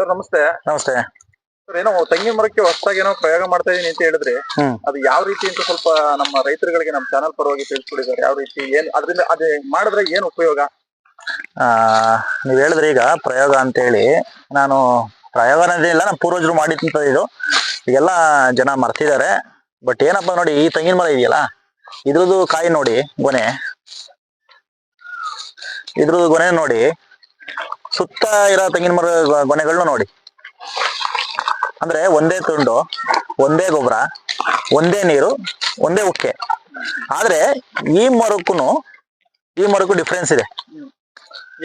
Sir ನಮಸ್ತೆ. ನಮಸ್ತೆ. Sir ಏನೋ ತೆಂಗಿನ ಮರಕ್ಕೆ ಹೊಸದಾಗಿ ಏನೋ ಪ್ರಯೋಗ ಮಾಡ್ತಾ ಇದೀನಿ ಅಂತ ಹೇಳಿದ್ರಿ. ಹ್ಮ್. ಅದು ಯಾವ ರೀತಿ ಅಂತ ಸ್ವಲ್ಪ ನಮ್ಮ ರೈತರುಗಳಿಗೆ ನಮ್ಮ ಚಾನಲ್ ಪರವಾಗಿ ತಿಳಿಸ್ಕೊಡಿದ್ದಾರೆ. ಯಾವ ರೀತಿ ಏನ್ ಅದರಿಂದ ಅದೇ ಮಾಡಿದ್ರೆ ಏನ್ ಉಪಯೋಗ? ಆ ನೀವ್ ಹೇಳಿದ್ರಿ ಈಗ ಪ್ರಯೋಗ ಅಂತ ಹೇಳಿ ನಾನು ಪ್ರಯೋಗ ಅನ್ನೋದಿಲ್ಲ ನಮ್ಮ ಪೂರ್ವಜರು ಮಾಡಿದಂತ ಇದು. ಈಗೆಲ್ಲ ಜನ ಮರ್ತಿದ್ದಾರೆ. ಬಟ್ ಏನಪ್ಪಾ ನೋಡಿ ಈ ತೆಂಗಿನ ಮರ ಇದೆಯಲ್ಲ? ಇದ್ರದ್ದು ಕಾಯಿ ನೋಡಿ ಗೊನೆ. ಇದ್ರದ್ದು ಗೊನೆ ನೋಡಿ ಸುತ್ತ ಇರೋ ತೆಂಗಿನ ಮರ ಗೊನೆಗಳನ್ನ ಗೊನೆಗಳ್ನು ನೋಡಿ. ಅಂದ್ರೆ ಒಂದೇ ತುಂಡು ಒಂದೇ ಗೊಬ್ಬರ ಒಂದೇ ನೀರು ಒಂದೇ ಉಕ್ಕೆ. ಆದ್ರೆ ಈ ಮರಕ್ಕೂ ಈ ಮರಕ್ಕೂ ಡಿಫ್ರೆನ್ಸ್ ಇದೆ.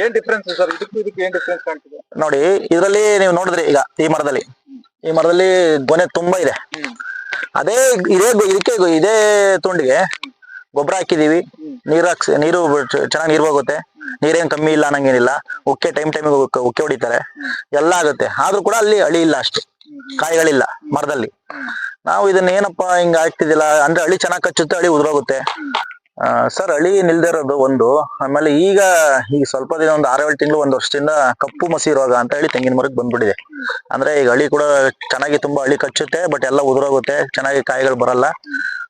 ಏನ್ ಡಿಫ್ರೆನ್ಸ್ ಸರ್? ಇದಕ್ಕೂ ಇದಕ್ಕೆ ಏನ್ ಡಿಫ್ರೆನ್ಸ್ ಕಾಣ್ತಿದೆ? ನೋಡಿ ಇದರಲ್ಲಿ ನೀವು ನೋಡಿದ್ರಿ ಈಗ ಈ ಮರದಲ್ಲಿ. ಈ ಮರದಲ್ಲಿ ಗೊನೆ ತುಂಬಾ ಇದೆ. ಅದೇ ಇದೇ ಇದಕ್ಕೆ ಇದೇ ತುಂಡಿಗೆ ಗೊಬ್ಬರ ಹಾಕಿದೀವಿ. ನೀರ್ ಹಾಕ್ಸ್, ನೀರು ಚೆನ್ನಾಗಿ ನೀರು ಹೋಗುತ್ತೆ. ನೀರೇನ್ ಕಮ್ಮಿ ಇಲ್ಲ ಅನ್ನಂಗೇನಿಲ್ಲ ಉಕ್ಕೆ ಟೈಮ್ ಟೈಮ್ ಉಕ್ಕೆ ಹೊಡಿತಾರೆ. ಎಲ್ಲ ಆಗುತ್ತೆ. ಆದ್ರೂ ಕೂಡ ಅಲ್ಲಿ ಅಳಿ ಇಲ್ಲ ಅಷ್ಟು. ಕಾಯಿಗಳಿಲ್ಲ ಮರದಲ್ಲಿ. ನಾವು ಇದನ್ನ ಏನಪ್ಪಾ ಹಿಂಗ ಆಗ್ತಿದಿಲ್ಲ ಅಂದ್ರೆ ಅಳಿ ಚೆನ್ನಾಗಿ ಕಚ್ಚುತ್ತೆ ಅಳಿ ಉದುರೋಗುತ್ತೆ. ಸರ್ ಅಳಿ ನಿಲ್ದೇ ಇರೋದು ಒಂದು. ಆಮೇಲೆ ಈಗ ಈಗ ಸ್ವಲ್ಪ ದಿನ ಒಂದು ಆರೇಳು ತಿಂಗಳು ಒಂದು ವರ್ಷದಿಂದ ಕಪ್ಪು ಮಸಿ ರೋಗ ಅಂತ ಹೇಳಿ ತೆಂಗಿನ ಮರಕ್ಕೆ ಬಂದ್ಬಿಟ್ಟಿದೆ. ಅಂದ್ರೆ ಈಗ ಅಳಿ ಕೂಡ ಚೆನ್ನಾಗಿ ತುಂಬಾ ಅಳಿ ಕಚ್ಚುತ್ತೆ, ಬಟ್ ಎಲ್ಲ ಉದುರೋಗುತ್ತೆ. ಚೆನ್ನಾಗಿ ಕಾಯಿಗಳು ಬರಲ್ಲ.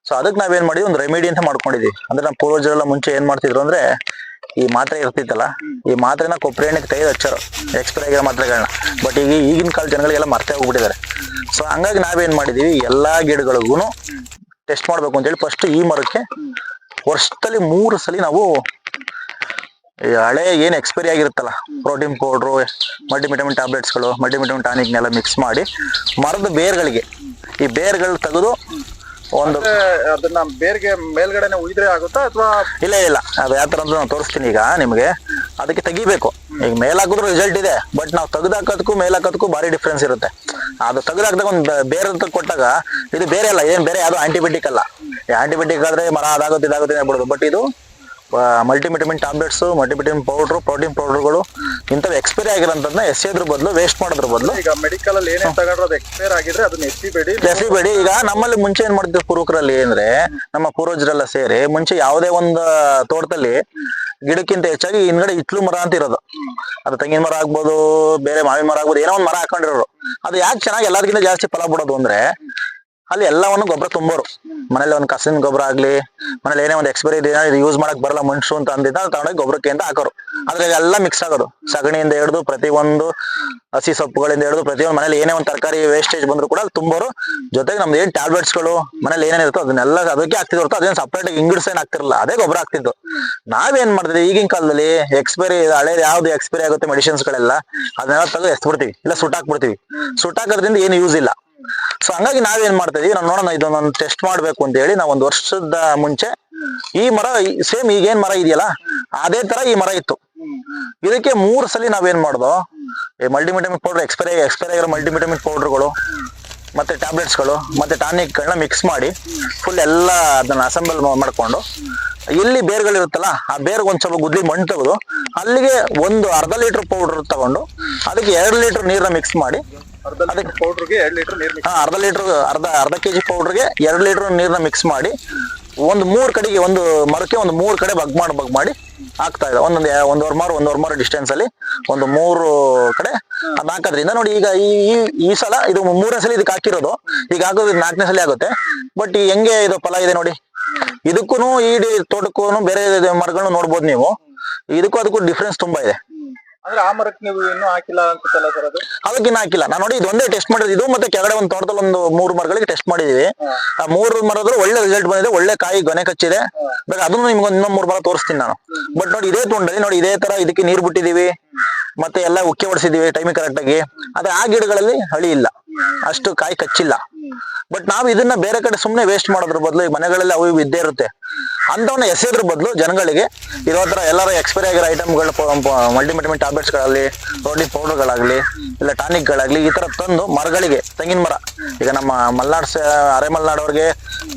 ಸೊ ಅದಕ್ಕೆ ನಾವೇನ್ ಮಾಡಿದ್ವಿ ಒಂದು ರೆಮಿಡಿ ಅಂತ ಮಾಡ್ಕೊಂಡಿದ್ವಿ. ಅಂದ್ರೆ ನಮ್ಮ ಪೂರ್ವಜರೆಲ್ಲ ಮುಂಚೆ ಏನ್ ಮಾಡ್ತಿದ್ರು ಅಂದ್ರೆ, ಈ ಮಾತ್ರೆ ಇರ್ತಿತ್ತಲ್ಲ, ಈ ಮಾತ್ರೆನ ಕೊಬ್ಬರಿ ಎಣ್ಣೆಗೆ ತೆಗೆದು ಹಚ್ಚರು ಎಕ್ಸ್ಪೈರ್ ಆಗಿರೋ ಮಾತ್ರೆಗಳನ್ನ ಬಟ್ ಈಗ ಈಗಿನ ಕಾಲ ಜನಗಳಿಗೆಲ್ಲ ಮರ್ತೆ ಹೋಗ್ಬಿಟ್ಟಿದ್ದಾರೆ. ಸೊ ಹಂಗಾಗಿ ನಾವೇನ್ ಮಾಡಿದೀವಿ, ಎಲ್ಲಾ ಗಿಡಗಳಿಗೂ ಟೆಸ್ಟ್ ಮಾಡ್ಬೇಕು ಅಂತೇಳಿ ಫಸ್ಟ್ ಈ ಮರಕ್ಕೆ ವರ್ಷದಲ್ಲಿ ಮೂರು ಸಲ ನಾವು ಹಳೆ ಏನ್ ಎಕ್ಸ್ಪೈರಿ ಆಗಿರುತ್ತಲ್ಲ ಪ್ರೋಟೀನ್ ಪೌಡ್ರು ಮಲ್ಟಿವಿಟಮಿನ್ ಟ್ಯಾಬ್ಲೆಟ್ಸ್ಗಳು ಮಲ್ಟಿವಿಟಮಿನ್ ಟಾನಿಕ್ನೆಲ್ಲ ಮಿಕ್ಸ್ ಮಾಡಿ ಮರದ ಬೇರ್ಗಳಿಗೆ, ಈ ಬೇರ್ಗಳು ತೆಗೆದು ಒಂದು ಅದನ್ನ ಬೇರ್ಗೆ ಮೇಲ್ಗಡೆನೆ ಉಯ್ದ್ರೆ ಆಗುತ್ತಾ ಅಥವಾ ಇಲ್ಲ ಇಲ್ಲ. ಅದು ಯಾವ ತರ ಅಂತ ನಾನು ತೋರಿಸ್ತೀನಿ ಈಗ ನಿಮಗೆ. ಅದಕ್ಕೆ ತೆಗಿಬೇಕು. ಈಗ ಮೇಲ್ ಹಾಕಿದ್ರು ರಿಸಲ್ಟ್ ಇದೆ ಬಟ್ ನಾವು ತೆಗ್ದು ಹಾಕೋದಕ್ಕೂ ಮೇಲ್ ಹಾಕೋದಕ್ಕೂ ಭಾರಿ ಡಿಫ್ರೆನ್ಸ್ ಇರುತ್ತೆ. ಅದು ತೆಗ್ದು ಹಾಕಿದಾಗ ಒಂದು ಬೇರೆ ಕೊಟ್ಟಾಗ ಇದು ಬೇರೆ ಅಲ್ಲ ಏನ್ ಬೇರೆ ಯಾವ್ದು ಆಂಟಿಬಯೋಟಿಕ್ ಅಲ್ಲ. ಆಂಟಿಬಯೋಟಿಕ್ ಆದ್ರೆ ಮರ ಅದಾಗುತ್ತೆ ಇದಾಗುತ್ತೆ ಬಿಡೋದು ಬಟ್ ಇದು multivitamin tablets multivitamin powder protein ಪೌಡರ್ಗಳು ಇಂಥವು ಎಕ್ಸ್ಪೈರಿ ಆಗಿರೋಂಥದ್ದನ್ನ ಎಸೆಯೋದ್ರ ಬದಲು ವೇಸ್ಟ್ ಮಾಡೋದ್ರ ಬದಲು. ಈಗ ಮೆಡಿಕಲ್ ಅಲ್ಲಿ ಏನೇ ತಗೊಂಡ್ರೆ ಅದು ಎಕ್ಸ್ಪೈರ್ ಆಗಿದ್ರೆ ಅದನ್ನ ಎಸಿಬೇಡಿ ಎಸಿಬೇಡಿ ಈಗ ನಮ್ಮಲ್ಲಿ ಮುಂಚೆ ಏನ್ ಮಾಡ್ತೀವಿ ಪೂರ್ವಕರಲ್ಲಿ ಅಂದ್ರೆ ನಮ್ಮ ಪೂರ್ವಜರೆಲ್ಲ ಸೇರಿ ಮುಂಚೆ ಯಾವುದೇ ಒಂದು ತೋಟದಲ್ಲಿ ಗಿಡಕ್ಕಿಂತ ಹೆಚ್ಚಾಗಿ ಹಿಂದ್ಗಡೆ ಇಟ್ಲು ಮರ ಅಂತ ಇರೋದು. ಅದು ತೆಂಗಿನ ಮರ ಆಗ್ಬೋದು ಬೇರೆ ಮಾವಿನ ಮರ ಆಗ್ಬೋದು ಏನೋ ಒಂದು ಮರ ಹಾಕೊಂಡಿರೋರು. ಅದು ಯಾಕೆ ಚೆನ್ನಾಗಿ ಎಲ್ಲದಕ್ಕಿಂತ ಜಾಸ್ತಿ ಫಲ ಬಿಡೋದು ಅಂದ್ರೆ ಅಲ್ಲಿ ಎಲ್ಲವನ್ನು ಗೊಬ್ಬರ ತುಂಬೋರು. ಮನೇಲಿ ಒಂದು ಕಸಿನ ಗೊಬ್ಬರ ಆಗ್ಲಿ ಮನೇಲಿ ಏನೇ ಒಂದು ಎಕ್ಸ್ಪೈರಿ ಯೂಸ್ ಮಾಡಕ್ ಬರಲ್ಲ ಮನುಷ್ಯರು ಅಂತ ಅಂದಿದ್ದ ತಗೊಂಡೋಗಿ ಗೊಬ್ಬರಕ್ಕೆ ಅಂತ ಹಾಕೋರು. ಆದ್ರೆ ಎಲ್ಲ ಮಿಕ್ಸ್ ಆಗೋದು. ಸಗಣಿಯಿಂದ ಹಿಡಿದು ಪ್ರತಿ ಒಂದು ಹಸಿ ಸೊಪ್ಪುಗಳಿಂದ ಹಿಡಿದು ಪ್ರತಿಯೊಂದು ಮನೇಲಿ ಏನೇ ಒಂದು ತರಕಾರಿ ವೇಸ್ಟೇಜ್ ಬಂದ್ರು ಕೂಡ ತುಂಬೋರು. ಜೊತೆಗೆ ನಮ್ದು ಏನ್ ಟ್ಯಾಬ್ಲೆಟ್ಸ್ಗಳು ಮನೇಲಿ ಏನೇನ್ ಇರುತ್ತೋ ಅದನ್ನೆಲ್ಲ ಅದಕ್ಕೆ ಹಾಕ್ತಿದ್ರು ಅದೇನ್ ಸಪ್ರೇಟ್ ಇಂಗ್ಲಿಡ್ಸ್ ಏನ್ ಆಗ್ತಿರಲ್ಲ ಅದೇ ಗೊಬ್ಬರ ಹಾಕ್ತಿದ್ದು. ನಾವೇನ್ ಮಾಡಿದ್ವಿ ಈಗಿನ ಕಾಲದಲ್ಲಿ ಎಕ್ಸ್ಪೈರಿ ಹಳೆ ಯಾವ್ದು ಎಕ್ಸ್ಪೈರಿ ಆಗುತ್ತೆ ಮೆಡಿಸಿನ್ಸ್ ಗಳೆಲ್ಲ, ಅದನ್ನೆಲ್ಲ ತೆಗೆದು ಎಸ್ಬಿಡ್ತೀವಿ ಇಲ್ಲ ಸುಟ್ಟಾಕ್ಬಿಡ್ತೀವಿ ಸುಟ್ಟಾಕೋದ್ರಿಂದ ಏನು ಯೂಸ್ ಇಲ್ಲ. ಸೊ ಹಂಗಾಗಿ ನಾವೇನ್ ಮಾಡ್ತಾ ಇದೀವಿ ನಾವು ನೋಡೋಣ, ಇದೊಂದು ಟೆಸ್ಟ್ ಮಾಡ್ಬೇಕು ಅಂತ ಹೇಳಿ ನಾವು ಒಂದು ವರ್ಷದ ಮುಂಚೆ ಈ ಮರ ಸೇಮ್ ಈಗೇನ್ ಮರ ಇದೆಯಲ್ಲ, ಅದೇ ತರ ಈ ಮರ ಇತ್ತು. ಇದಕ್ಕೆ ಮೂರ್ ಸಲ ನಾವೇನ್ ಮಾಡ್ದೋ ಮಲ್ಟಿವಿಟಮಿನ್ ಪೌಡರ್ ಎಕ್ಸ್ಪೈರ್ ಎಕ್ಸ್ಪೈರ್ ಆಗಿರೋ ಮಲ್ಟಿವಿಟಮಿನ್ ಪೌಡರ್ಗಳು ಮತ್ತೆ ಟ್ಯಾಬ್ಲೆಟ್ಸ್ಗಳು ಮತ್ತೆ ಟಾನಿಕ್ಗಳನ್ನ ಮಿಕ್ಸ್ ಮಾಡಿ ಫುಲ್ ಎಲ್ಲ ಅದನ್ನ ಅಸೆಂಬಲ್ ಮಾಡ್ಕೊಂಡು ಇಲ್ಲಿ ಬೇರ್ಗಳಿರುತ್ತಲ್ಲ ಆ ಬೇರ್ಗೆ ಒಂದ್ ಸ್ವಲ್ಪ ಗುದ್ಲಿ ಮಣ್ಣು ತೆಗೆದು ಅಲ್ಲಿಗೆ ಒಂದು ಅರ್ಧ ಲೀಟರ್ ಪೌಡರ್ ತಗೊಂಡು ಅದಕ್ಕೆ ಎರಡು ಲೀಟರ್ ನೀರನ್ನ ಮಿಕ್ಸ್ ಮಾಡಿ ಹಾ, ಅರ್ಧ ಲೀಟರ್ ಅರ್ಧ ಅರ್ಧ ಕೆಜಿ ಪೌಡರ್ಗೆ ಎರಡು ಲೀಟರ್ ನೀರನ್ನ ಮಿಕ್ಸ್ ಮಾಡಿ ಒಂದು ಮೂರು ಕಡೆಗೆ ಒಂದು ಮರಕ್ಕೆ ಒಂದು ಮೂರು ಕಡೆ ಬಗ್ ಮಾಡಿ ಬಗ್ ಮಾಡಿ ಹಾಕ್ತಾ ಇದೆ. ಒಂದೊಂದು ಒಂದೂವರೆ ಮಾರು ಒಂದೂವರೆ ಮಾರು ಡಿಸ್ಟೆನ್ಸ್ ಅಲ್ಲಿ ಒಂದು ಮೂರು ಕಡೆ ಅದ್ ನೋಡಿ ಈಗ ಈ ಈ- ಸಲ ಇದು ಮೂರನೇ ಸಲ ಇದಕ್ಕೆ ಹಾಕಿರೋದು. ಈಗ ಹಾಕೋದು ನಾಲ್ಕನೇ ಸಲ ಆಗುತ್ತೆ. ಬಟ್ ಈ ಹೆಂಗೆ ಇದು ಫಲ ಇದೆ ನೋಡಿ. ಇದಕ್ಕೂ ಈ ಡಿ- ತೋಟಕ್ಕೂ ಬೇರೆ ಮರಗಳನ್ನು ನೋಡ್ಬೋದು ನೀವು. ಇದಕ್ಕೂ ಅದಕ್ಕೂ ಡಿಫ್ರೆನ್ಸ್ ತುಂಬಾ ಇದೆ. ಅಂದ್ರೆ ಆ ಮರಕ್ಕೆ ನೀವು ಇನ್ನೂ ಹಾಕಿಲ್ಲ ಅನ್ಸುತ್ತಲ್ಲ ಸರ್ ಅದು? ಅದಕ್ಕಿನ್ನ ಹಾಕಿಲ್ಲ. ನಾನು ನೋಡಿ ಇದೊಂದೇ ಟೆಸ್ಟ್ ಮಾಡಿದ್ದು. ಇದು ಮತ್ತೆ ಕೆಳಗಡೆ ಒಂದು ತೋಟದಲ್ಲಿ ಒಂದು ಮೂರು ಮರಗಳಿಗೆ ಟೆಸ್ಟ್ ಮಾಡಿದೀವಿ. ಆ ಮೂರು ಮರದ್ರು ಒಳ್ಳೆ ರಿಸಲ್ಟ್ ಬಂದಿದೆ. ಒಳ್ಳೆ ಕಾಯಿ ಗೊನೆ ಕಚ್ಚಿದೆ. ಬೇಕಾದ್ರೆ ಅದನ್ನು ನಿಮ್ಗೆ ಇನ್ನೊಂದು ಮೂರು ಮರ ತೋರಿಸ್ತೀನಿ ನಾನು. ಬಟ್ ನೋಡಿ ಇದೇ ತುಂಡಲ್ಲಿ ನೋಡಿ ಇದೇ ತರ ಇದಕ್ಕೆ ನೀರು ಬಿಟ್ಟಿದೀವಿ. ಮತ್ತೆ ಎಲ್ಲ ಉಕ್ಕಿ ಹೊಡಿಸಿದೀವಿ ಟೈಮಿಗೆ ಕರೆಕ್ಟಾಗಿ ಆದ್ರೆ ಆ ಗಿಡಗಳಲ್ಲಿ ಹಳಿ ಇಲ್ಲ. ಅಷ್ಟು ಕಾಯಿ ಕಚ್ಚಿಲ್ಲ. ಬಟ್ ನಾವು ಇದನ್ನ ಬೇರೆ ಕಡೆ ಸುಮ್ನೆ ವೇಸ್ಟ್ ಮಾಡೋದ್ರ ಬದಲು ಈ ಮನೆಗಳಲ್ಲಿ ಅವು ಇದ್ದೇ ಇರುತ್ತೆ. ಅಂತವನ್ನ ಎಸೆಯೋದ್ರ ಬದಲು ಜನಗಳಿಗೆ ಇರೋ ತರ ಎಲ್ಲರ ಎಕ್ಸ್ಪೈರಿ ಆಗಿರೋ ಐಟಮ್ಗಳ ಮಲ್ಟಿವಿಟಮಿನ್ ಟ್ಯಾಬ್ಲೆಟ್ಸ್ಗಳಾಗಲಿ ಪ್ರೋಟೀನ್ ಪೌಡರ್ಗಳಾಗ್ಲಿ ಇಲ್ಲ ಟಾನಿಕ್ಗಳಾಗ್ಲಿ ಈ ತರ ತಂದು ಮರಗಳಿಗೆ, ತೆಂಗಿನ ಮರ. ಈಗ ನಮ್ಮ ಮಲ್ನಾಡ್ ಅರೆ ಮಲ್ನಾಡವ್ರಿಗೆ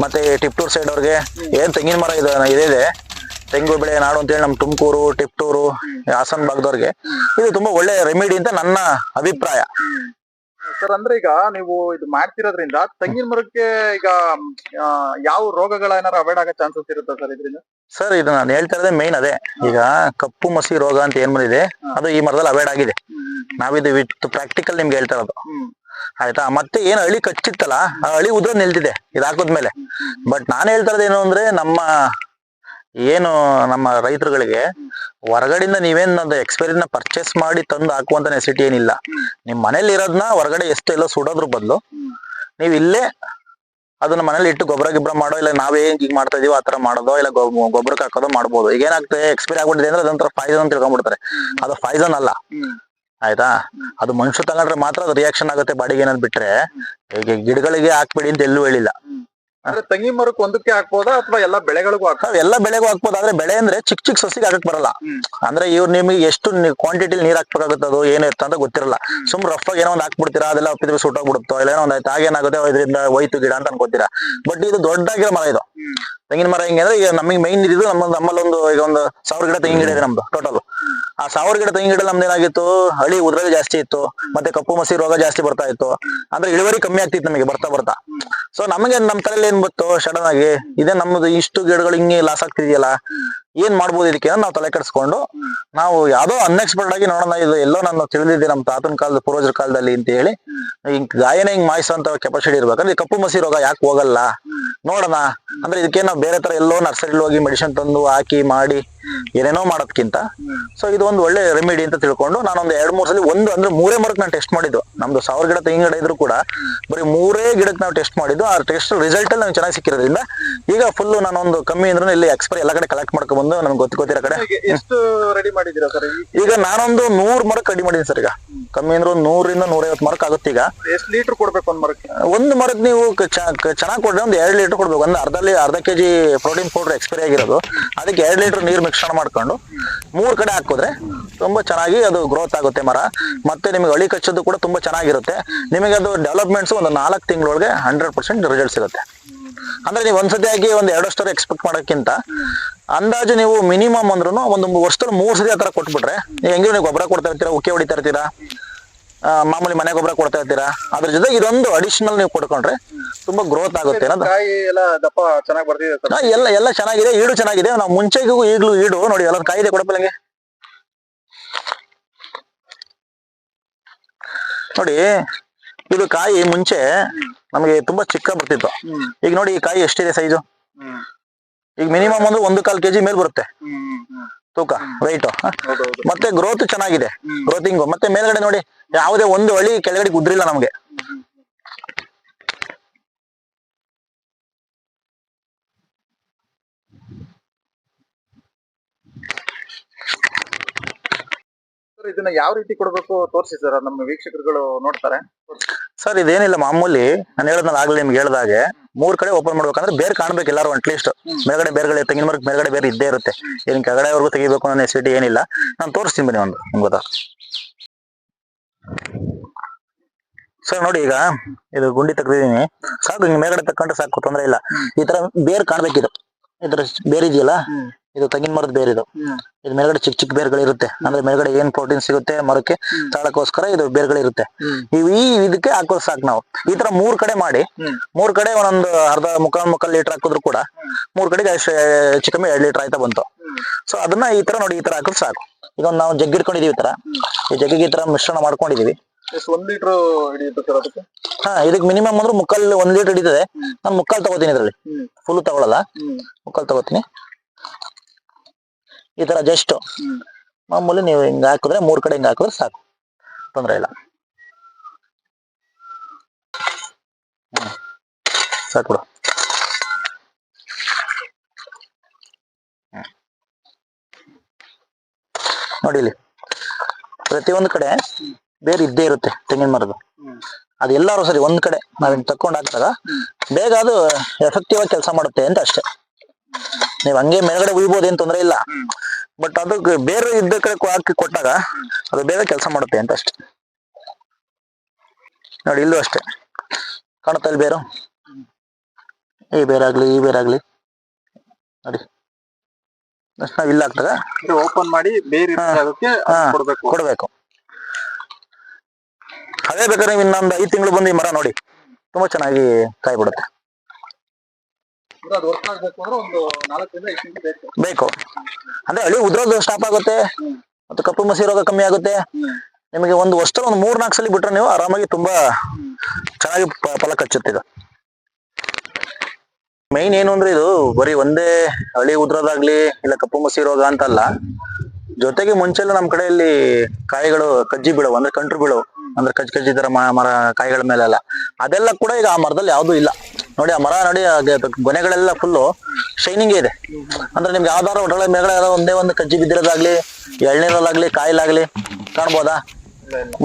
ಮತ್ತೆ ಟಿಪ್ಟೂರ್ ಸೈಡ್ ಅವ್ರಿಗೆ ಏನ್ ತೆಂಗಿನ ಮರ ಇದೆ ಇದೆ ತೆಂಗು, ಬೆಳೆ, ನಾಡು ಅಂತೇಳಿ ನಮ್ಮ ತುಮಕೂರು, ಟಿಪ್ಟೂರು, ಹಾಸನ್ ಭಾಗದವ್ರಿಗೆ, ಇದು ತುಂಬಾ ಒಳ್ಳೆ ರೆಮಿಡಿ ಅಂತ ನನ್ನ ಅಭಿಪ್ರಾಯ. ಸರ್ ಅಂದ್ರೆ ಈಗ ನೀವು ಇದು ಮಾಡ್ತಿರೋದ್ರಿಂದ ತೆಂಗಿನ ಮರಕ್ಕೆ ಈಗ ಯಾವ ರೋಗಗಳ ಏನಾರು ಅವಾಯ್ಡ್ ಆಗೋ ಚಾನ್ಸಸ್ ಇರುತ್ತಾ ಸರ್ ಇದರಿಂದ? ಸರ್ ಇದು ನಾನು ಹೇಳ್ತಾ ಇರೋದೇ ಮೇನ್ ಅದೇ. ಈಗ ಕಪ್ಪು ಮಸಿ ರೋಗ ಅಂತ ಏನ್ ಬಂದಿದೆ ಅದು ಈ ಮರದಲ್ಲಿ ಅವಾಯ್ಡ್ ಆಗಿದೆ. ನಾವಿದು ವಿತ್ ಪ್ರಾಕ್ಟಿಕಲ್ ನಿಮ್ಗೆ ಹೇಳ್ತಾ ಇರೋದು ಆಯ್ತಾ? ಮತ್ತೆ ಏನ್ ಹಳಿ ಕಚ್ಚಿತ್ತಲ್ಲ ಆ ಹಳಿ ಉದ್ರ ನಿಲ್ತಿದೆ ಇದು ಹಾಕಿದ್ಮೇಲೆ. ಬಟ್ ನಾನು ಹೇಳ್ತಾ ಇರೋದೇನು ಏನು ಅಂದ್ರೆ ನಮ್ಮ ಏನು ನಮ್ಮ ರೈತರುಗಳಿಗೆ ಹೊರಗಡೆಯಿಂದ ನೀವೇನ್ ಒಂದು ಎಕ್ಸ್ಪೈರಿನ ಪರ್ಚೇಸ್ ಮಾಡಿ ತಂದು ಹಾಕುವಂತ ನೆಸಿಟಿ ಏನಿಲ್ಲ. ನಿಮ್ ಮನೇಲಿ ಇರೋದನ್ನ ಹೊರಗಡೆ ಎಷ್ಟು ಎಲ್ಲ ಸುಡೋದ್ರ ಬದಲು ನೀವು ಇಲ್ಲೇ ಅದನ್ನ ಮನೇಲಿ ಇಟ್ಟು ಗೊಬ್ಬರ ಗಿಬ್ಬರ ಮಾಡೋ ಇಲ್ಲ ನಾವೇ ಈಗ ಮಾಡ್ತಾ ಇದೀವಿ ಆ ತರ ಮಾಡೋದೋ ಇಲ್ಲ ಗೊಬ್ಬರಕ್ಕೆ ಹಾಕೋದೋ ಮಾಡ್ಬೋದು. ಈಗ ಏನಾಗ್ತದೆ ಎಕ್ಸ್ಪೈರಿ ಆಗ್ಬಿಟ್ಟಿದೆ ಅಂದ್ರೆ ಅದೊಂಥರ ಫೈಸನ್ ಅಂತ ತಿಳ್ಕೊಂಡ್ಬಿಡ್ತಾರೆ. ಅದು ಫೈಸನ್ ಅಲ್ಲ. ಆಯ್ತಾ? ಅದು ಮನುಷ್ಯ ತಗೊಂಡ್ರೆ ಮಾತ್ರ ಅದು ರಿಯಾಕ್ಷನ್ ಆಗುತ್ತೆ, ಬಾಡಿಗೆ ಏನಾದ್ರು ಬಿಟ್ರೆ. ಈಗ ಗಿಡಗಳಿಗೆ ಹಾಕ್ಬಿಡಿ ಅಂತ ಎಲ್ಲೂ ಹೇಳಿಲ್ಲ. ಅಂದ್ರೆ ತೆಂಗಿನ ಮರಕ್ಕೆ ಒಂದಕ್ಕೆ ಹಾಕ್ಬೋದಾ ಅಥವಾ ಎಲ್ಲಾ ಬೆಳೆಗಳಿಗೂ ಹಾಕ ಎಲ್ಲಾ ಬೆಳೆಗೂ ಹಾಕ್ಬೋದು. ಆದ್ರೆ ಬೆಳೆ ಅಂದ್ರೆ ಚಿಕ್ಕ ಚಿಕ್ಕ ಸಸಿಗೆ ಹಾಕಕ್ ಬರಲ್ಲ. ಅಂದ್ರೆ ಇವ್ರು ನಿಮಗೆ ಎಷ್ಟು ಕ್ವಾಂಟಿಟಿ ನೀರ್ ಹಾಕ್ಬೇಕಾಗುತ್ತೆ ಅದು ಏನು ಇರುತ್ತೆ ಅಂತ ಗೊತ್ತಿರಲ್ಲ. ಸುಮ್ ರಫ್ ಆಗಿ ಏನೋ ಒಂದ್ ಹಾಕ್ಬಿಡ್ತೀರಾ ಅದೆಲ್ಲ ಒಪ್ಪಿದ್ರೆ ಸುಟ್ಟೋಗ್ಬಿಡುತ್ತೋ ಇಲ್ಲ ಏನೋ ಒಂದ್ ಆಯ್ತು ಆಗೇನಾಗುತ್ತೆ ಇದರಿಂದ ಹೋಯ್ತು ಗಿಡ ಅಂತ ಅನ್ಕೋತೀರಾ. ಬಟ್ ಇದು ದೊಡ್ಡಾಗಿರೋ ಮರ ಇದು. ತೆಂಗಿನ ಮರ ಹೆಂಗೆ ಅಂದ್ರೆ ಈಗ ನಮಗೆ ಮೈನ್ ಇದು ನಮ್ಮ ನಮ್ಮಲ್ಲಿ ಒಂದು ಈಗ ಒಂದು ಸಾವಿರ ಗಿಡ ತೆಂಗಿನ ಗಿಡ ಇದೆ ನಮ್ದು ಟೋಟಲ್ ಆ ಸಾವಿರ ಗಿಡ ತೆಂಗಿನ ಗಿಡ ನಮ್ದು ಏನಾಗಿತ್ತು ಹಳಿ ಉದ್ರಲ್ಲಿ ಜಾಸ್ತಿ ಇತ್ತು ಮತ್ತೆ ಕಪ್ಪು ಮಸಿ ರೋಗ ಜಾಸ್ತಿ ಬರ್ತಾ ಇತ್ತು. ಅಂದ್ರೆ ಇಳುವರಿ ಕಮ್ಮಿ ಆಗ್ತಿತ್ತು ನಮಗೆ ಬರ್ತಾ ಬರ್ತಾ. ಸೊ ನಮಗೆ ನಮ್ಮ ತಲೆಯಲ್ಲಿ ಏನ್ ಬಂತು? ಸಡನ್ ಆಗಿ ಇದೇ ನಮ್ಮದು ಇಷ್ಟು ಗಿಡಗಳು ಹಿಂಗೆ ಲಾಸ್ ಆಗ್ತಿದೆಯಲ್ಲ, ಏನ್ ಮಾಡ್ಬೋದು ಇದಕ್ಕೆ ನಾವು ತಲೆ ಕೆಡಿಸ್ಕೊಂಡು ನಾವು ಯಾವ್ದೋ ಅನ್ಎಕ್ಸ್ಪರ್ಟ್ ಆಗಿ ನೋಡೋಣ, ಇದು ಎಲ್ಲೋ ನಾನು ತಿಳಿದಿದ್ದೆ ನಮ್ಮ ತಾತನ ಕಾಲದ, ಪೂರ್ವಜರ ಕಾಲದಲ್ಲಿ ಅಂತ ಹೇಳಿ ಹಿಂಗ್ ಗಾಯನ ಹಿಂಗ್ ಮಾಯಿಸುವಂತ ಕೆಪಾಸಿಟಿ ಇರ್ಬೇಕಂದ್ರೆ ಕಪ್ಪು ಮಸಿ ರೋಗ ಯಾಕೆ ಹೋಗಲ್ಲ? ನೋಡೋಣ. ಅಂದ್ರೆ ಇದಕ್ಕೆ ನಾವು ಬೇರೆ ತರ ಎಲ್ಲೋ ನರ್ಸರಿಲಿ ಹೋಗಿ ಮೆಡಿಸಿನ್ ತಂದು ಹಾಕಿ ಮಾಡಿ ಏನೇನೋ ಮಾಡೋದ್ಕಿಂತ. ಸೊ ಇದು ಒಂದು ಒಳ್ಳೆ ರೆಮಿಡಿ ಅಂತ ತಿಳ್ಕೊಂಡು ನಾನೊಂದು ಎರಡು ಮೂರು ಸಲ ಒಂದು ಅಂದ್ರೆ ಮೂರೇ ಮರಕ್ಕೆ ನಾನು ಟೆಸ್ಟ್ ಮಾಡಿದ್ದು. ನಮ್ದು ಸಾವಿರ ಗಿಡ ತೆಂಗಿನ ಗಿಡ ಇದ್ರು ಕೂಡ ಬರೀ ಮೂರೇ ಗಿಡಕ್ಕೆ ನಾವು ಟೆಸ್ಟ್ ಮಾಡಿದ್ದು. ಆ ಟೆಸ್ಟ್ ರಿಸಲ್ಟ್ ಅಲ್ಲಿ ನಮ್ಗೆ ಚೆನ್ನಾಗಿ ಸಿಕ್ಕಿರೋದ್ರಿಂದ ಈಗ ಫುಲ್ ನಾನೊಂದು ಕಮ್ಮಿ ಅಂದ್ರೆ ಇಲ್ಲಿ ಎಕ್ಸ್ಪೈರ್ ಎಲ್ಲ ಕಡೆ ಕಲೆಕ್ಟ್ ಮಾಡ್ಕೊಂಡು ಬಂದು ನಮ್ಗೆ ಗೊತ್ತು ಗೊತ್ತಿರೋ ಕಡೆ. ಎಷ್ಟು ರೆಡಿ ಮಾಡಿದೀರಾ ಸರ್ ಈಗ? ನಾನೊಂದು ನೂರ್ ಮರಕ್ಕೆ ರೆಡಿ ಮಾಡಿದ್ದೀನಿ ಸರ್ ಈಗ. ಕಮ್ಮಿ ಅಂದ್ರೆ ಒಂದು ನೂರಿಂದ ನೂರೈವತ್ತು ಮರಕ್ಕೆ ಆಗುತ್ತೆ ಈಗ. ಎಷ್ಟು ಲೀಟರ್ ಕೊಡ್ಬೇಕು ಒಂದು ಮರಕ್ಕೆ ಒಂದು ಮರಕ್ಕೆ ನೀವು ಚೆನ್ನಾಗಿ ಕೊಡ್ರೆ ಒಂದು ಎರಡು ಲೀಟರ್ ಕೊಡ್ಬೇಕು. ಅಂದ್ರೆ ಅರ್ಧ ಅರ್ಧ ಕೆಜಿ ಪ್ರೋಟೀನ್ ಪೌಡರ್ ಎಕ್ಸ್ಪೈರಿ ಆಗಿರೋದು. ಅದಕ್ಕೆ ಎರಡು ಲೀಟರ್ ನೀರು ಮಿಶ್ರಣ ಮಾಡ್ಕೊಂಡು ಮೂರ್ ಕಡೆ ಹಾಕಿದ್ರೆ ತುಂಬಾ ಚೆನ್ನಾಗಿ ಅದು ಗ್ರೋತ್ ಆಗುತ್ತೆ ಮರ. ಮತ್ತೆ ನಿಮಗೆ ಅಳಿ ಕಚ್ಚೋದು ಕೂಡ ತುಂಬಾ ಚೆನ್ನಾಗಿರುತ್ತೆ. ನಿಮಗೆ ಅದು ಡೆವಲಪ್ಮೆಂಟ್ಸ್ ಒಂದು ನಾಲ್ಕು ತಿಂಗಳೊಳಗೆ ಹಂಡ್ರೆಡ್ ಪರ್ಸೆಂಟ್ ರಿಸಲ್ಟ್ ಸಿಗುತ್ತೆ. ಅಂದ್ರೆ ನೀವು ಒಂದ್ಸತಿ ಸತಿಯಾಗಿ ಒಂದು ಎರಡು ಎಕ್ಸ್ಪೆಕ್ಟ್ ಮಾಡೋಕ್ಕಿಂತ ಅಂದಾಜು ನೀವು ಮಿನಿಮಮ್ ಅಂದ್ರೂ ಒಂದು ವರ್ಷದಲ್ಲಿ ಮೂರು ಸತಿ ಆ ಥರ ಕೊಟ್ಬಿಟ್ರೆ, ನೀವು ಹೆಂಗೆ ನೀವು ಗೊಬ್ಬರ ಕೊಡ್ತಾ ಇರ್ತೀರಾ, ಉಕ್ಕೆ ಹೊಡಿತಾ ಇರ್ತೀರಾ? ಮಾಮೂಲಿ ಮನೆ ಗೊಬ್ಬರ ಕೊಡ್ತಾ ಇರ್ತೀರಾ ಅದ್ರ ಜೊತೆ ಇದೊಂದು ಅಡಿಷನಲ್ ನೀವು ಕೊಡ್ಕೊಂಡ್ರೆ ತುಂಬಾ ಗ್ರೋತ್ ಆಗುತ್ತೆ ಕಾಯಿ ಎಲ್ಲ ದಪ್ಪ ಚೆನ್ನಾಗಿ ಬರ್ತಿದೆ ಸರ್. ಎಲ್ಲ ಎಲ್ಲ ಚೆನ್ನಾಗಿದೆ ಈಡು ಚೆನ್ನಾಗಿದೆ. ನಾವು ಮುಂಚೆಗೂ ಈಗಲೂ ಈಡು ನೋಡಿ ಎಲ್ಲ ಕಾಯಿದೆ ಕೊಡಪ್ಪ ಹಂಗೆ ನೋಡಿ ಇದು ಕಾಯಿ ಮುಂಚೆ ನಮಗೆ ತುಂಬಾ ಚಿಕ್ಕ ಬರ್ತಿತ್ತು. ಈಗ ನೋಡಿ ಈ ಕಾಯಿ ಎಷ್ಟಿದೆ ಸೈಜು ಈಗ ಮಿನಿಮಮ್ ಅಂದ್ರೆ ಒಂದು ಕಾಲ್ ಕೆಜಿ ಮೇಲೆ ಬರುತ್ತೆ. ತೂಕ ಹೌದೌದು. ಮತ್ತೆ ಗ್ರೋತ್ ಚೆನ್ನಾಗಿದೆ. ಗ್ರೋತಿಂಗ್ ಮತ್ತೆ ಮೇಲ್ಗಡೆ ನೋಡಿ ಯಾವುದೇ ಒಂದು ಹಳಿ ಕೆಳಗಡೆ ಉದ್ರಿಲ್ಲ ನಮ್ಗೆ. ಇದನ್ನ ಯಾವ ರೀತಿ ಕೊಡಬೇಕು ತೋರಿಸಿ ಸರ್ ನಮ್ಮ ವೀಕ್ಷಕರುಗಳು ನೋಡ್ತಾರೆ. ಸರ್ ಇದೇನಿಲ್ಲ, ಮಾಮೂಲಿ ನಾನು ಹೇಳದ್ನಲ್ಲ ಆಗ್ಲೇ ನಿಮ್ಗೆ ಹೇಳ್ದಾಗೆ ಮೂರ್ ಕಡೆ ಓಪನ್ ಮಾಡ್ಬೇಕಂದ್ರೆ ಬೇರೆ ಕಾಣ್ಬೇಕು ಎಲ್ಲಾರು ಅಟ್ಲೀಸ್ಟ್ ಮೇಲ್ಗಡೆ ಬೇರ್ಗಡೆ ತೆಂಗಿನ ಮರಕ್ಕೆ ಮೇಲ್ಗಡೆ ಬೇರೆ ಇದ್ದೇ ಇರುತ್ತೆ. ಏನ್ ಕೆಳಗಡೆವರೆಗೂ ತೆಗಿಬೇಕು ಅನ್ನೋ ನೆಸಿಟಿ ಏನಿಲ್ಲ. ನಾನು ತೋರಿಸ್ತೀನಿ ಬನ್ನಿ ಒಂದು, ನಿಮ್ಗೆ ಗೊತ್ತಾ? ಸರ್ ನೋಡಿ ಈಗ, ಇದು ಗುಂಡಿ ತೆಗ್ದಿದ್ದೀನಿ. ಸಾಕು ಹಿಂಗ್ ಮೇಲ್ಗಡೆ ತಕ್ಕೊಂಡ್ರೆ ಸಾಕು, ತೊಂದ್ರೆ ಇಲ್ಲ. ಈ ತರ ಬೇರ್ ಕಾಣ್ಬೇಕಿದು ಈ ತರ ಬೇರೆ ಇದೆಯಲ್ಲ. ಇದು ತೆಂಗಿನ ಮರದ ಬೇರ್ ಇದು. ಇದು ಮೇಲ್ಗಡೆ ಚಿಕ್ಕ ಚಿಕ್ಕ ಬೇರ್ಗಳಿರುತ್ತೆ ಅಂದ್ರೆ ಮೇಲ್ಗಡೆ ಏನ್ ಪ್ರೋಟೀನ್ ಸಿಗುತ್ತೆ ಮರಕ್ಕೆ ತಾಳಕ್ಕೋಸ್ಕರ ಇದು ಬೇರ್ಗಳಿರುತ್ತೆ ಇವು ಈ ಇದಕ್ಕೆ ಹಾಕೋದು ಸಾಕು ನಾವು. ಈ ತರ ಮೂರ್ ಕಡೆ ಮಾಡಿ. ಮೂರ್ ಕಡೆ ಒಂದೊಂದು ಅರ್ಧ ಮುಕ್ಕಾಲ್ ಮುಕ್ಕಾಲ್ ಲೀಟರ್ ಹಾಕಿದ್ರು ಕೂಡ ಮೂರ್ ಕಡೆಗೆ ಹೆಚ್ಚು ಕಮ್ಮಿ ಎರಡ್ ಲೀಟರ್ ಆಯ್ತಾ ಬಂತು. ಸೊ ಅದನ್ನ ಈ ತರ ನೋಡಿ ಈ ತರ ಹಾಕಿದ್ರೆ ಸಾಕು. ಈಗ ಒಂದ್ ನಾವು ಜಗ್ ಇಟ್ಕೊಂಡಿದೀವಿ ಈ ತರ. ಈ ಜಗ್ಗಿಗೆ ಈ ತರ ಮಿಶ್ರಣ ಮಾಡ್ಕೊಂಡಿದೀವಿ. ಒಂದ್ ಲೀಟರ್ ಹಿಡಿಯುತ್ತೆ ಹಾ ಇದಕ್ಕೆ ಮಿನಿಮಮ್ ಅಂದ್ರೆ ಮುಕ್ಕಲ್ ಒಂದ್ ಲೀಟರ್ ಹಿಡಿತದೆ. ನಾನು ಮುಕ್ಕಾಲ್ ತಗೋತೀನಿ ಇದ್ರಲ್ಲಿ. ಫುಲ್ ತಗೊಳಲ್ಲ. ಮುಕ್ಕಾಲ್ ತಗೋತೀನಿ. ಈ ತರ ಜಸ್ಟ್ ಮಾಮೂಲಿ ನೀವು ಹಿಂಗ ಹಾಕಿದ್ರೆ ಮೂರ್ ಕಡೆ ಹಿಂಗ ಹಾಕಿದ್ರೆ ಸಾಕು. ತೊಂದ್ರೆ ಇಲ್ಲ. ಸಾಕು. ನೋಡಿ ಇಲ್ಲಿ. ಪ್ರತಿಯೊಂದು ಕಡೆ ಬೇರೆ ಇದ್ದೇ ಇರುತ್ತೆ ತೆಂಗಿನ ಮರದ ಹ್ಮ್ ಅದು ಎಲ್ಲಾರು ಸರಿ ಒಂದ್ ಕಡೆ ನಾವ್ ತಕೊಂಡ್ ಹಾಕಿದಾಗ ಬೇಗ ಅದು ಎಫೆಕ್ಟಿವ್ ಆಗಿ ಕೆಲಸ ಮಾಡುತ್ತೆ ಅಂತ ಅಷ್ಟೇ. ನೀವ್ ಹಂಗೆ ಮೇಲ್ಗಡೆ ಉಯ್ಬೋದು ಏನ್ ತೊಂದ್ರೆ ಇಲ್ಲ. ಬಟ್ ಅದಕ್ಕೆ ಬೇರೆ ಇದ್ದ ಕಡೆ ಹಾಕಿ ಕೊಟ್ಟಾಗ ಅದು ಬೇರೆ ಕೆಲಸ ಮಾಡುತ್ತೆ ಅಂತ ಅಷ್ಟೇ. ನೋಡಿ ಇಲ್ಲೂ ಅಷ್ಟೇ. ಕಾಣುತ್ತಾ ಇಲ್ಲಿ ಬೇರು? ಈ ಬೇರಾಗ್ಲಿ ಈ ಬೇರಾಗ್ಲಿ ನೋಡಿ. ನಾವ್ ಇಲ್ಲ ಹಾಕ್ದಾಗ ಓಪನ್ ಮಾಡಿ ಬೇರೆ ಕೊಡ್ಬೇಕು. ಅದೇ ಬೇಕಾದ್ರೆ ಇನ್ನೊಂದು ಐದು ತಿಂಗಳು ಬಂದು ಈ ಮರ ನೋಡಿ. ತುಂಬಾ ಚೆನ್ನಾಗಿ ಕಾಯಿ ಬಿಡುತ್ತೆ ಅಂದ್ರೆ ಅದು ವರ್ಕ್ ಆಗ್ಬೇಕು ಅಂದ್ರೆ ಒಂದು ನಾಲ್ಕರಿಂದ ಐದು ಗಂಟೆ ಬೇಕು. ಬೇಕು. ಅಂದ್ರೆ ಹಳಿ ಉದ್ರೋದು ಸ್ಟಾಪ್ ಆಗುತ್ತೆ ಮತ್ತು ಕಪ್ಪು ಮಸಿ ರೋಗ ಕಮ್ಮಿ ಆಗುತ್ತೆ. ನಿಮಗೆ ಒಂದು ವರ್ಷದಲ್ಲಿ ಒಂದು ಮೂರ್ ನಾಲ್ಕು ಸಲ ಬಿಟ್ರೆ ನೀವು ಆರಾಮಾಗಿ ತುಂಬಾ ಚೆನ್ನಾಗಿ ಫಲ ಕಚ್ಚುತ್ತೆ ಇದು. ಮೈನ್ ಏನು ಅಂದ್ರೆ ಇದು ಬರೀ ಒಂದೇ ಹಳಿ ಉದ್ರೋದಾಗ್ಲಿ ಇಲ್ಲ ಕಪ್ಪು ಮಸಿ ರೋಗ ಅಂತಲ್ಲ ಜೊತೆಗೆ ಮುಂಚೆಲ್ಲ ನಮ್ ಕಡೆಯಲ್ಲಿ ಕಾಯಿಗಳು ಕಜ್ಜಿ ಬೀಳವು ಅಂದ್ರೆ ಕಂಟ್ರು ಬೀಳವು. ಅಂದ್ರೆ ಕಜ್ಜಿ ಕಜ್ಜಿ ತರ ಮರ ಕಾಯಿಗಳ ಮೇಲೆಲ್ಲ ಅದೆಲ್ಲ ಕೂಡ ಈಗ ಆ ಮರದಲ್ಲಿ ಯಾವ್ದು ಇಲ್ಲ. ನೋಡಿ, ಆ ಮರ ನೋಡಿ ಗೊನೆಗಳೆಲ್ಲ ಫುಲ್ಲು ಶೈನಿಂಗ್ ಇದೆ. ಅಂದ್ರೆ ನಿಮ್ಗೆ ಯಾವ್ದಾರ ಒಡಗಳ ಮೇಗಳ ಒಂದೇ ಒಂದು ಕಜ್ಜಿ ಬಿದ್ದಿರೋದಾಗ್ಲಿ, ಎಳ್ನೀರಲ್ಲಾಗ್ಲಿ, ಕಾಯಿಲಾಗ್ಲಿ ಕಾಣ್ಬೋದಾ?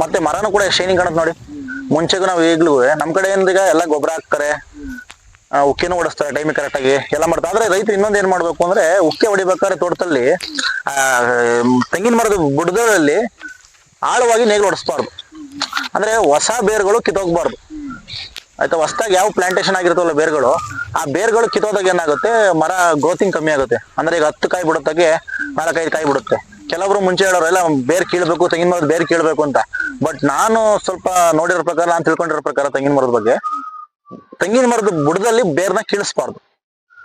ಮತ್ತೆ ಮರನೂ ಕೂಡ ಶೈನಿಂಗ್ ಕಾಣುತ್ತೆ ನೋಡಿ. ಮುಂಚೆಗೂ ನಾವು ಈಗ್ಲೂ ನಮ್ ಕಡೆಯಿಂದ ಈಗ ಎಲ್ಲ ಗೊಬ್ಬರ ಹಾಕ್ತಾರೆ ಉಕ್ಕಿನೂ ಹೊಡಿಸ್ತಾರೆ ಟೈಮಿಗೆ ಕರೆಕ್ಟ್ ಆಗಿ, ಎಲ್ಲ ಮಾಡ್ತಾರೆ. ಆದ್ರೆ ರೈತರು ಇನ್ನೊಂದ್ ಏನ್ ಮಾಡ್ಬೇಕು ಅಂದ್ರೆ ಉಕ್ಕೆ ಹೊಡಿಬೇಕಾದ್ರೆ ತೋಟದಲ್ಲಿ, ಆ, ತೆಂಗಿನ ಮರದ ಬುಡದಲ್ಲಿ ಆಳವಾಗಿ ನೇಗಿಲು ಹೊಡಿಸ್ಬಾರ್ದು ಅಂದ್ರೆ ಹೊಸ ಬೇರ್ಗಳು ಕಿತ್ತೋಗ್ಬಾರ್ದು. ಆಯ್ತಾ? ಹೊಸದಾಗಿ ಯಾವ ಪ್ಲಾಂಟೇಶನ್ ಆಗಿರ್ತಾವಲ್ಲ ಬೇರ್ಗಳು, ಆ ಬೇರ್ಗಳು ಕಿತ್ತೋದಾಗ ಏನಾಗುತ್ತೆ? ಮರ ಗ್ರೋತಿಂಗ್ ಕಮ್ಮಿ ಆಗುತ್ತೆ. ಅಂದ್ರೆ ಈಗ ಹತ್ತು ಕಾಯಿ ಬಿಡುತ್ತಾಗೆ ನಾಲ್ಕೈದು ಕಾಯಿ ಬಿಡುತ್ತೆ. ಕೆಲವರು ಮುಂಚೆ ಹೇಳೋರು ಎಲ್ಲ ಬೇರ್ ಕೀಳ್ಬೇಕು, ತೆಂಗಿನ ಮರದ ಬೇರ್ ಕೀಳ್ಬೇಕು ಅಂತ. ಬಟ್ ನಾನು ಸ್ವಲ್ಪ ನೋಡಿರೋ ಪ್ರಕಾರ, ನಾನು ತಿಳ್ಕೊಂಡಿರೋ ಪ್ರಕಾರ ತೆಂಗಿನ ಮರದ ಬಗ್ಗೆ, ತೆಂಗಿನ ಮರದ ಬುಡದಲ್ಲಿ ಬೇರ್ನ ಕೀಳಿಸ್ಬಾರ್ದು.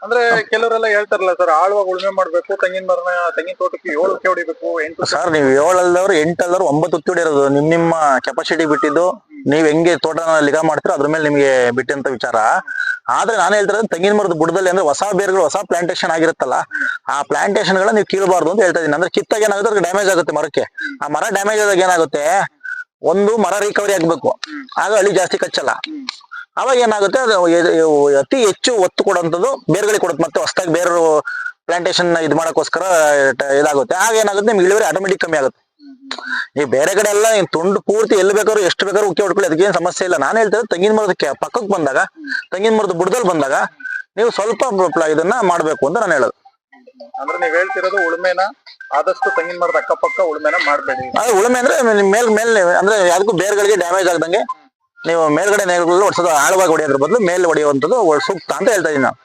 ಅಂದ್ರೆ ಕೆಲವರೆಲ್ಲ ಹೇಳ್ತಾರಲ್ಲ ಸರ್ ಆಳ್ವಾಗ ಉಳುಮೆ ಮಾಡ್ಬೇಕು, ತೆಂಗಿನ ಮರನ, ತೆಂಗಿನ ತೋಟಕ್ಕೆ ಏಳು ಹೊಡಿಬೇಕು, ಎಂಟು ಸರ್ ನೀವು ಏಳಲ್ಲದವ್ರು ಎಂಟಲ್ಲವ್ರು ಒಂಬತ್ತು ಉತ್ತಿ ಹೊಡಿರೋದು. ನಿಮ್, ನಿಮ್ಮ ಕೆಪಾಸಿಟಿ ಬಿಟ್ಟಿದ್ದು, ನೀವ್ ಹೆಂಗೆ ತೋಟನ ಲಿಗ ಮಾಡ್ತೀರೋ ಅದ್ರ ಮೇಲೆ ನಿಮಗೆ ಬಿಟ್ಟಂತ ವಿಚಾರ. ಆದ್ರೆ ನಾನು ಹೇಳ್ತಿರೋದು ತೆಂಗಿನ ಮರದ ಬುಡದಲ್ಲಿ ಅಂದ್ರೆ ಹೊಸ ಬೇರ್ಗಳು, ಹೊಸ ಪ್ಲಾಂಟೇಶನ್ ಆಗಿರುತ್ತಲ್ಲ, ಆ ಪ್ಲಾಂಟೇಶನ್ ಗಳನ್ನ ನೀವು ಕೀಳಬಾರ್ದು ಅಂತ ಹೇಳ್ತಾ ಇದೀನಿ ಅಂದ್ರೆ ಕಿತ್ತಾಗ ಏನಾಗುತ್ತೆ? ಅದಕ್ಕೆ ಡ್ಯಾಮೇಜ್ ಆಗುತ್ತೆ ಮರಕ್ಕೆ. ಆ ಮರ ಡ್ಯಾಮೇಜ್ ಆದಾಗ ಏನಾಗುತ್ತೆ? ಒಂದು ಮರ ರಿಕವರಿ ಆಗ್ಬೇಕು. ಆಗ ಹಳಿ ಜಾಸ್ತಿ ಕಚ್ಚಲ್ಲ. ಅವಾಗ ಏನಾಗುತ್ತೆ ಅದು ಅತಿ ಹೆಚ್ಚು ಒತ್ತು ಕೊಡುವಂಥದ್ದು ಬೇರ್ಗಳಿಗೆ ಕೊಡುತ್ತೆ. ಮತ್ತೆ ಹೊಸದಾಗಿ ಬೇರೆ ಪ್ಲಾಂಟೇಶನ್ ಇದು ಮಾಡೋಕ್ಕೋಸ್ಕರ ಇದಾಗುತ್ತೆ. ಆಗ ಏನಾಗುತ್ತೆ ನಿಮ್ಗೆ ಇಳುವರಿ ಆಟೋಮೆಟಿಕ್ ಕಮ್ಮಿ ಆಗುತ್ತೆ. ಈ ಬೇರೆ ಕಡೆ ಎಲ್ಲ ತುಂಡು ಪೂರ್ತಿ ಎಲ್ಲಿ ಬೇಕಾದ್ರೂ ಎಷ್ಟು ಬೇಕಾದ್ರೂ ಉಕ್ಕಿ ಹೊಡ್ಕೊಳ್ಳಿ ಅದಕ್ಕೇನು ಸಮಸ್ಯೆ ಇಲ್ಲ. ನಾನು ಹೇಳ್ತೇನೆ ತೆಂಗಿನ ಮರದ ಪಕ್ಕಕ್ಕೆ ಬಂದಾಗ ತೆಂಗಿನ ಮರದ ಬುಡದಲ್ಲಿ ಬಂದಾಗ ನೀವು ಸ್ವಲ್ಪ ಇದನ್ನ ಮಾಡ್ಬೇಕು ಅಂತ ನಾನು ಹೇಳೋದು. ಅಂದ್ರೆ ನೀವ್ ಹೇಳ್ತಿರೋದು ಉಳುಮೆನ ಆದಷ್ಟು ತೆಂಗಿನ ಮರದ ಅಕ್ಕಪಕ್ಕ ಉಳುಮೆನ ಮಾಡ್ಬೇಡಿ. ಉಳುಮೆ ಅಂದ್ರೆ ಮೇಲ್ ಮೇಲೆ ಅಂದ್ರೆ ಯಾರಿಗೂ ಬೇರ್ಗಳಿಗೆ ಡ್ಯಾಮೇಜ್ ಆಗದಂಗೆ ನೀವು ಮೇಲ್ಗಡೆ ನೇಗಿಲು ಹೊಡ್ಸೋದು ಆಳವಾಗಿ ಹೊಡೆಯೋದ್ರ ಬದಲು ಮೇಲೆ ಹೊಡೆಯುವಂಥದ್ದು ಸೂಕ್ತ ಅಂತ ಹೇಳ್ತಾ ಇದೀನಿ ನಾನು